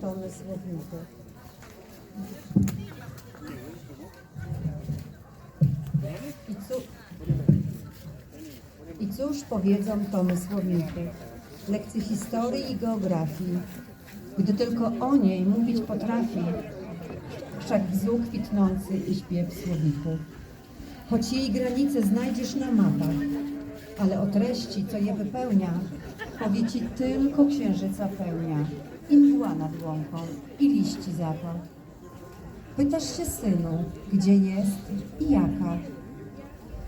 Tony? I, cu... I cóż powiedzą tomy słowniki? Lekcje historii i geografii, gdy tylko o niej mówić potrafi, wszak bzu kwitnący i śpiew słowniku. Choć jej granice znajdziesz na mapach, ale o treści, co je wypełnia, powie ci tylko księżyca pełnia, i mgła nad łąką, i liści zapach. Pytasz się, synu, gdzie jest i jaka?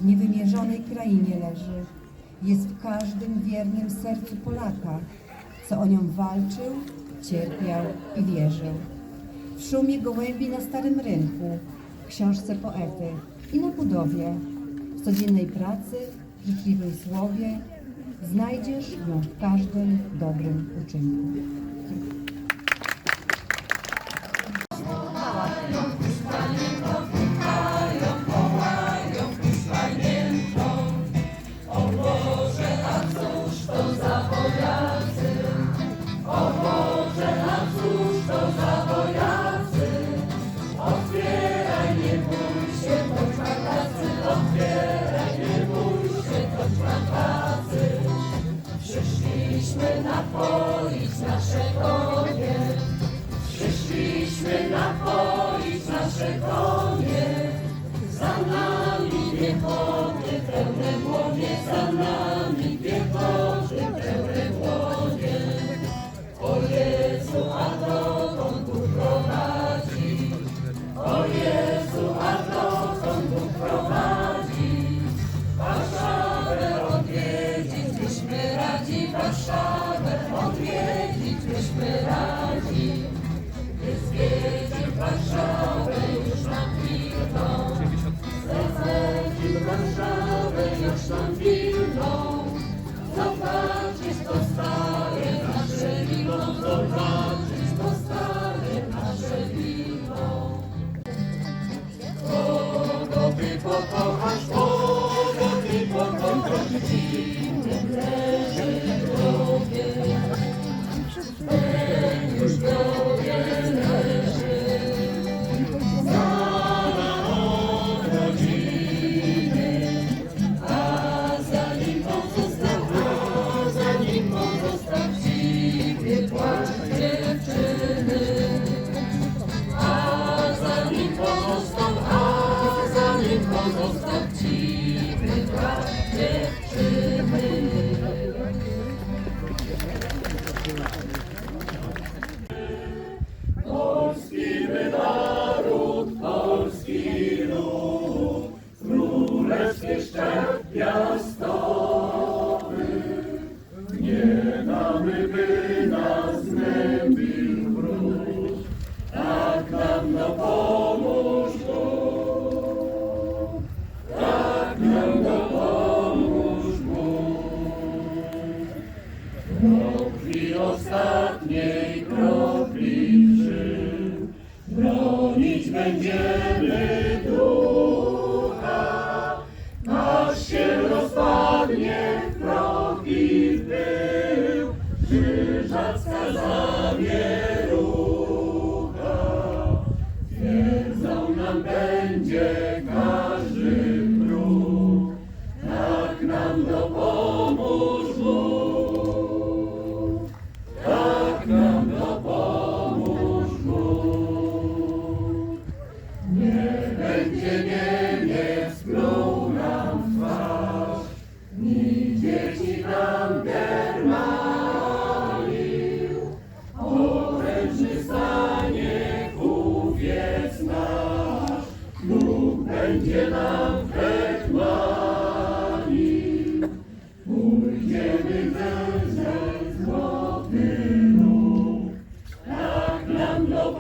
W niewymierzonej krainie leży, jest w każdym wiernym sercu Polaka, co o nią walczył, cierpiał i wierzył. W szumie gołębi na starym rynku, w książce poety i na budowie, w codziennej pracy, w życzliwym słowie, znajdziesz ją w każdym dobrym uczynku. Oh. Nie damy, by nas znębił wróg, tak nam dopomóż Bóg. Tak nam dopomóż Bóg. Kropli ostatniej kropli krzyż, bronić będziemy ducha, aż się rozpadnie wszędzie Niemiec pluł nam w twarz. Mi dzieci Brander malił, orężny stanie kuwiec nasz. Bóg będzie nam wrek malił, pójdziemy węzeł złoty nóg, nam do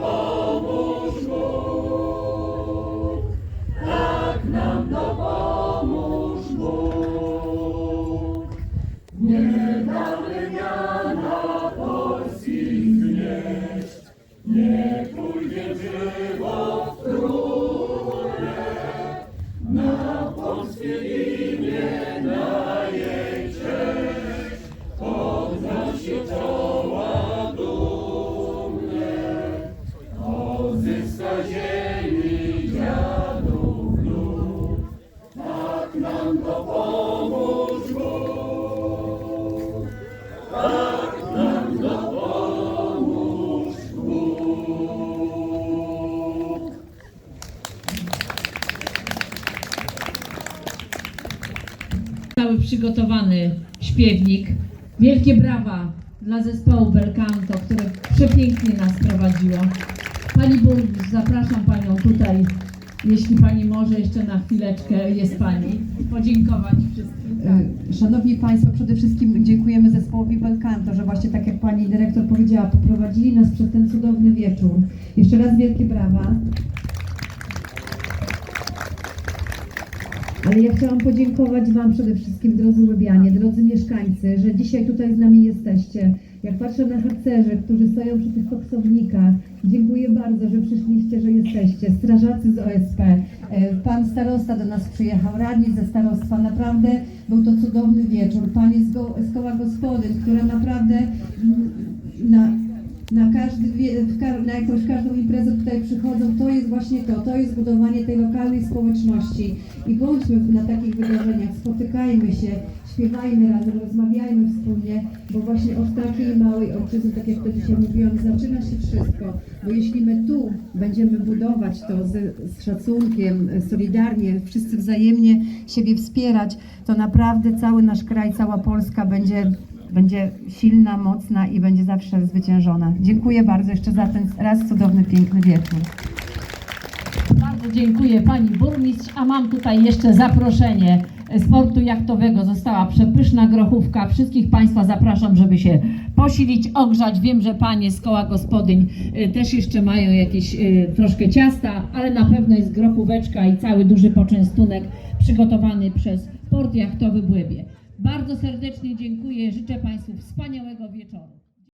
przygotowany śpiewnik. Wielkie brawa dla zespołu Belcanto, które przepięknie nas prowadziło. Pani burmistrz, zapraszam Panią tutaj, jeśli Pani może jeszcze na chwileczkę jest Pani, podziękować wszystkim. E, Szanowni Państwo, przede wszystkim dziękujemy zespołowi Belcanto, że właśnie tak jak Pani Dyrektor powiedziała, poprowadzili nas przez ten cudowny wieczór. Jeszcze raz wielkie brawa. Ale ja chciałam podziękować Wam przede wszystkim, drodzy Łybianie, drodzy mieszkańcy, że dzisiaj tutaj z nami jesteście. Jak patrzę na harcerzy, którzy stoją przy tych koksownikach, dziękuję bardzo, że przyszliście, że jesteście. Strażacy z OSP, e, pan starosta do nas przyjechał, radni ze starostwa. Naprawdę był to cudowny wieczór. Panie z, z koła gospodyń, które naprawdę mm, na, na, każdy, na jakąś każdą imprezę tutaj przychodzą, to jest właśnie to, to jest budowanie tej lokalnej społeczności. I bądźmy na takich wydarzeniach, spotykajmy się, śpiewajmy razem, rozmawiajmy wspólnie, bo właśnie od takiej małej ojczyzny, tak jak to dzisiaj mówiłam, zaczyna się wszystko, bo jeśli my tu będziemy budować to z, z szacunkiem, solidarnie, wszyscy wzajemnie siebie wspierać, to naprawdę cały nasz kraj, cała Polska będzie będzie silna, mocna i będzie zawsze zwyciężona. Dziękuję bardzo jeszcze za ten raz cudowny, piękny wieczór. Bardzo dziękuję Pani Burmistrz, a mam tutaj jeszcze zaproszenie sportu jachtowego. Została przepyszna grochówka. Wszystkich Państwa zapraszam, żeby się posilić, ogrzać. Wiem, że Panie z koła gospodyń y, też jeszcze mają jakieś y, troszkę ciasta, ale na pewno jest grochóweczka i cały duży poczęstunek przygotowany przez port jachtowy Błębie. Bardzo serdecznie dziękuję. Życzę Państwu wspaniałego wieczoru.